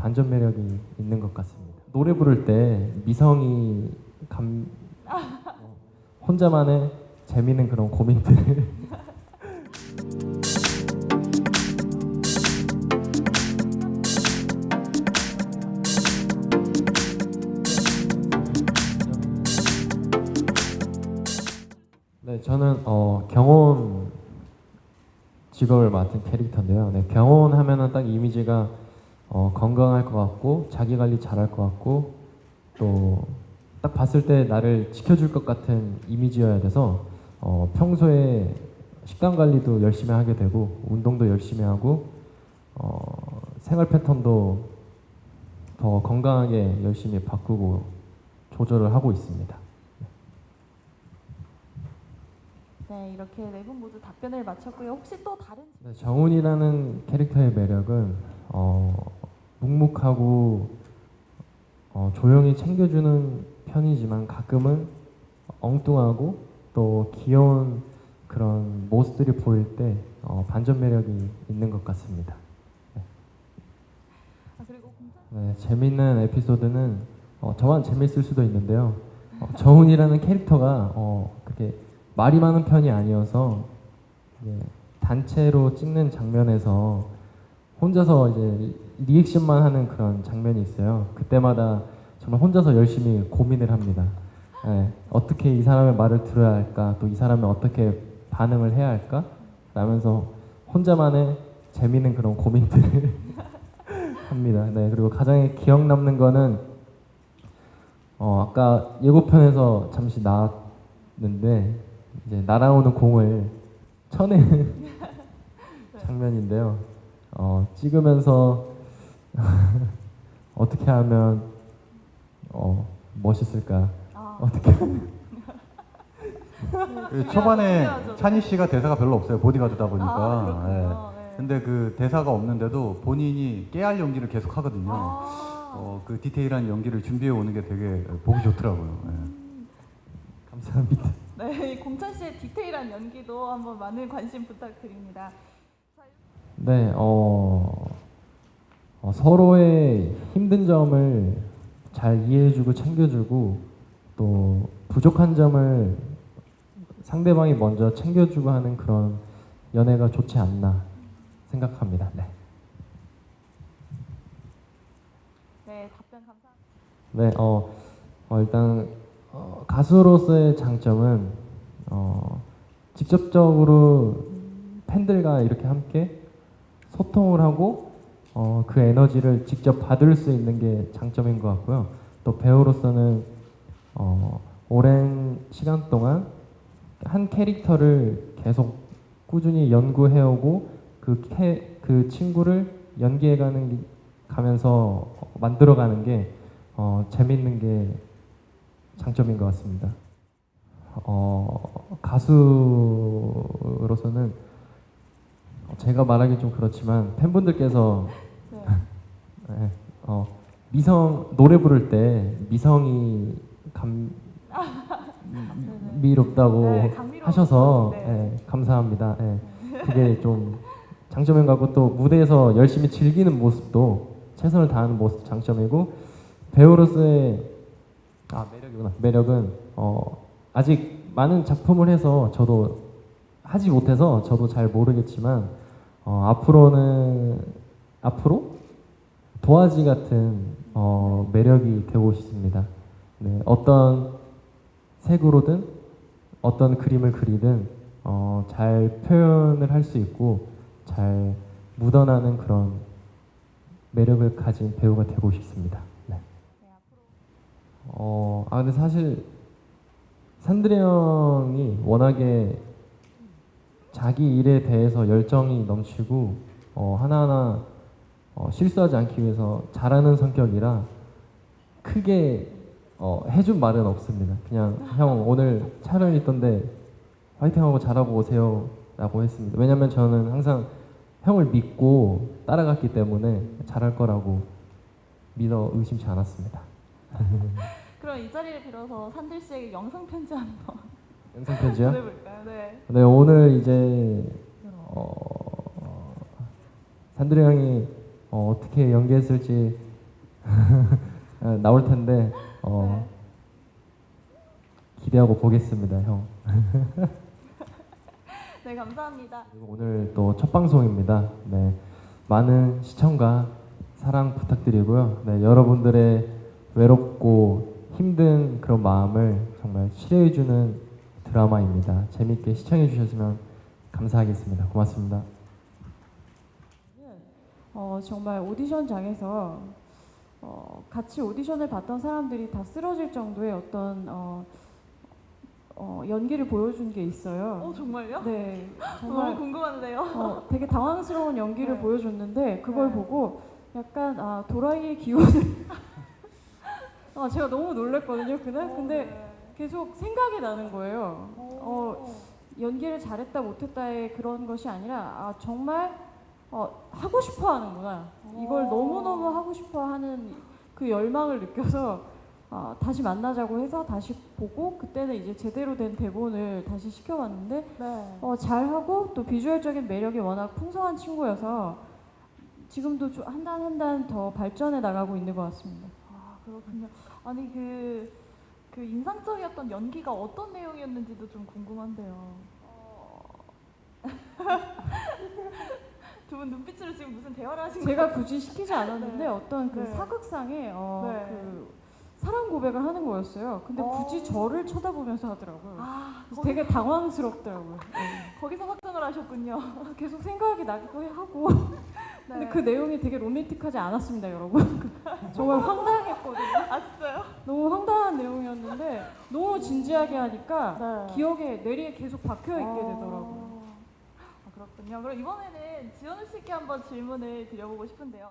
반전 매력이 있는 것 같습니다. 노래 부를 때 미성이 감 어, 혼자만의 재미있는 그런 고민들을 네, 저는 어, 경혼 직업을 맡은 캐릭터인데요. 네, 경혼하면은 딱 이미지가 어, 건강할 것 같고 자기 관리 잘할 것 같고 또 딱 봤을 때 나를 지켜줄 것 같은 이미지여야 돼서 어, 평소에 식단 관리도 열심히 하게 되고 운동도 열심히 하고 어, 생활 패턴도 더 건강하게 열심히 바꾸고 조절을 하고 있습니다. 네, 이렇게 네 분 모두 답변을 마쳤고요. 혹시 또 다른 네, 정훈이라는 캐릭터의 매력은 어, 묵묵하고 어, 조용히 챙겨주는 편이지만 가끔은 엉뚱하고 또 귀여운 그런 모습들이 보일 때 어, 반전 매력이 있는 것 같습니다. 아, 그리고 공찬 네, 재밌는 에피소드는 어, 저만 재밌을 수도 있는데요. 어, 정훈이라는 캐릭터가 어, 그렇게 말이 많은 편이 아니어서 이제 단체로 찍는 장면에서 혼자서 이제 리액션만 하는 그런 장면이 있어요. 그때마다 정말 혼자서 열심히 고민을 합니다. 네, 어떻게 이 사람의 말을 들어야 할까, 또 이 사람이 어떻게 반응을 해야 할까, 라면서 혼자만의 재미있는 그런 고민들을 합니다. 네, 그리고 가장 기억 남는 거는 어, 아까 예고편에서 잠시 나왔는데 이제 날아오는 공을 쳐내는 장면인데요. 어, 찍으면서 어떻게 하면 어, 멋있을까? 아, 어떻게 하면 그 초반에 중요하죠. 찬희 씨가 대사가 별로 없어요. 보디가드다 보니까. 아, 예. 그렇군요. 네. 근데 그 대사가 없는데도 본인이 깨알 연기를 계속 하거든요. 아, 어, 그 디테일한 연기를 준비해 오는 게 되게 보기 좋더라고요. 예. 감사합니다. 네, 공찬 씨의 디테일한 연기도 한번 많은 관심 부탁드립니다. 네, 어, 어, 서로의 힘든 점을 잘 이해해주고 챙겨주고 또 부족한 점을 상대방이 먼저 챙겨주고 하는 그런 연애가 좋지 않나 생각합니다. 네, 네, 답변 감사합니다. 네, 어, 어, 일단 어, 가수로서의 장점은 어, 직접적으로 팬들과 이렇게 함께 소통을 하고 어, 그 에너지를 직접 받을 수 있는 게 장점인 것 같고요. 또 배우로서는 어, 오랜 시간 동안 한 캐릭터를 계속 꾸준히 연구해오고 그, 캐, 그 친구를 연기해가는 가면서 만들어가는 게 어, 재밌는 게 장점인 것 같습니다. 어, 가수로서는 제가 말하기 좀 그렇지만 팬분들께서 네. 네, 어, 미성 노래 부를 때 미성이 감 미롭다고 네, 감미로운 하셔서 네. 네, 감사합니다. 네, 그게 좀 장점인 것 같고 또 무대에서 열심히 즐기는 모습도 최선을 다하는 모습 장점이고 배우로서의 아 매력이구나 매력은 어, 아직 많은 작품을 해서 저도 하지 못해서 저도 잘 모르겠지만 어, 앞으로는 앞으로 도화지 같은 어, 매력이 되고 싶습니다. 네, 어떤 색으로든 어떤 그림을 그리든 어, 잘 표현을 할 수 있고 잘 묻어나는 그런 매력을 가진 배우가 되고 싶습니다. 네. 어, 아 근데 사실 산드레 형이 워낙에 자기 일에 대해서 열정이 넘치고 어, 하나하나 어, 실수하지 않기 위해서 잘하는 성격이라 크게 어, 해준 말은 없습니다. 그냥 형 오늘 촬영 있던데 화이팅하고 잘하고 오세요라고 했습니다. 왜냐면 저는 항상 형을 믿고 따라갔기 때문에 잘할 거라고 믿어 의심치 않았습니다. 그럼 이 자리를 빌어서 산들 씨에게 영상 편지 한번 영상 편지요? 보내볼까요? 네. 네 오늘 이제 어, 산드레 형이 어, 어떻게 연기했을지 어, 나올 텐데 어, 기대하고 보겠습니다, 형. 네, 감사합니다. 그리고 오늘 또 첫 방송입니다. 네, 많은 시청과 사랑 부탁드리고요. 네, 여러분들의 외롭고 힘든 그런 마음을 정말 치료해주는 드라마입니다. 재밌게 시청해 주셨으면 감사하겠습니다. 고맙습니다. 어, 정말 오디션장에서 어, 같이 오디션을 봤던 사람들이 다 쓰러질 정도의 어떤 어, 어, 연기를 보여준 게 있어요. 어, 정말요? 네, 너무 정말 궁금한데요. 어, 되게 당황스러운 연기를 네. 보여줬는데 그걸 네. 보고 약간 아, 도라이의 기운을 아, 제가 너무 놀랐거든요 그날. 근데 네. 계속 생각이 나는 거예요. 어, 어, 연기를 잘했다 못했다의 그런 것이 아니라 아 정말 어, 하고 싶어 하는구나 이걸 오. 너무너무 하고 싶어 하는 그 열망을 느껴서 아, 다시 만나자고 해서 다시 보고 그때는 이제 제대로 된 대본을 다시 시켜봤는데 네. 어, 잘하고 또 비주얼적인 매력이 워낙 풍성한 친구여서 지금도 한 단 한 단 더 발전해 나가고 있는 것 같습니다. 아, 그렇군요. 아니 그, 그 인상적이었던 연기가 어떤 내용이었는지도 좀 궁금한데요. 두 분 눈빛으로 지금 무슨 대화를 하신 거예요? 제가 굳이 시키지 않았는데 네. 어떤 그 네. 사극상에 어, 네. 그 사랑 고백을 하는 거였어요. 근데 어. 굳이 저를 쳐다보면서 하더라고요. 아, 그래서 거기, 되게 당황스럽더라고요. 네. 거기서 확정을 하셨군요. 계속 생각이 나기도 하고. 근데 네. 그 내용이 되게 로맨틱하지 않았습니다, 여러분. 정말 황당 했거든요. 아 진짜요? 너무 황당한 내용이었는데 너무 진지하게 하니까 네. 기억에 뇌리에 계속 박혀 있게 어. 되더라고요. 아, 그렇군요. 그럼 이번에는 지현우 씨께 한번 질문을 드려보고 싶은데요.